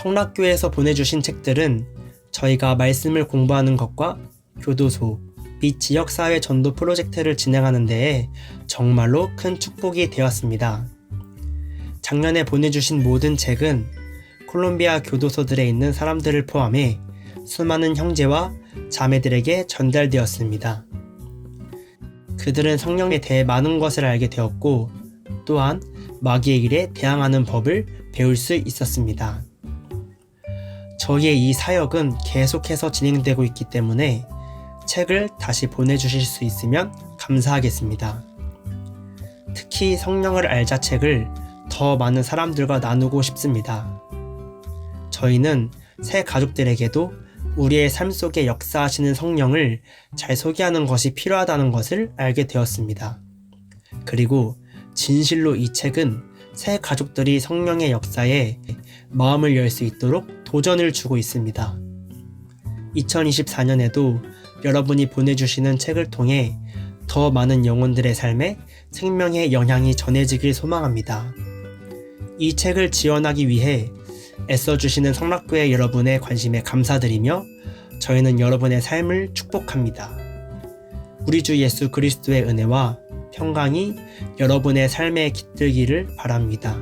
성락교에서 보내주신 책들은 저희가 말씀을 공부하는 것과 교도소 및 지역사회 전도 프로젝트를 진행하는 데에 정말로 큰 축복이 되었습니다. 작년에 보내주신 모든 책은 콜롬비아 교도소들에 있는 사람들을 포함해 수많은 형제와 자매들에게 전달되었습니다. 그들은 성령에 대해 많은 것을 알게 되었고 또한 마귀의 일에 대항하는 법을 배울 수 있었습니다. 저희의 이 사역은 계속해서 진행되고 있기 때문에 책을 다시 보내주실 수 있으면 감사하겠습니다. 특히 성령을 알자 책을 더 많은 사람들과 나누고 싶습니다. 저희는 새 가족들에게도 우리의 삶 속에 역사하시는 성령을 잘 소개하는 것이 필요하다는 것을 알게 되었습니다. 그리고 진실로 이 책은 새 가족들이 성령의 역사에 마음을 열 수 있도록 도전을 주고 있습니다. 2024년에도 여러분이 보내주시는 책을 통해 더 많은 영혼들의 삶에 생명의 영향이 전해지길 소망합니다. 이 책을 지원하기 위해 애써주시는 성락교회 여러분의 관심에 감사드리며 저희는 여러분의 삶을 축복합니다. 우리 주 예수 그리스도의 은혜와 평강이 여러분의 삶에 깃들기를 바랍니다.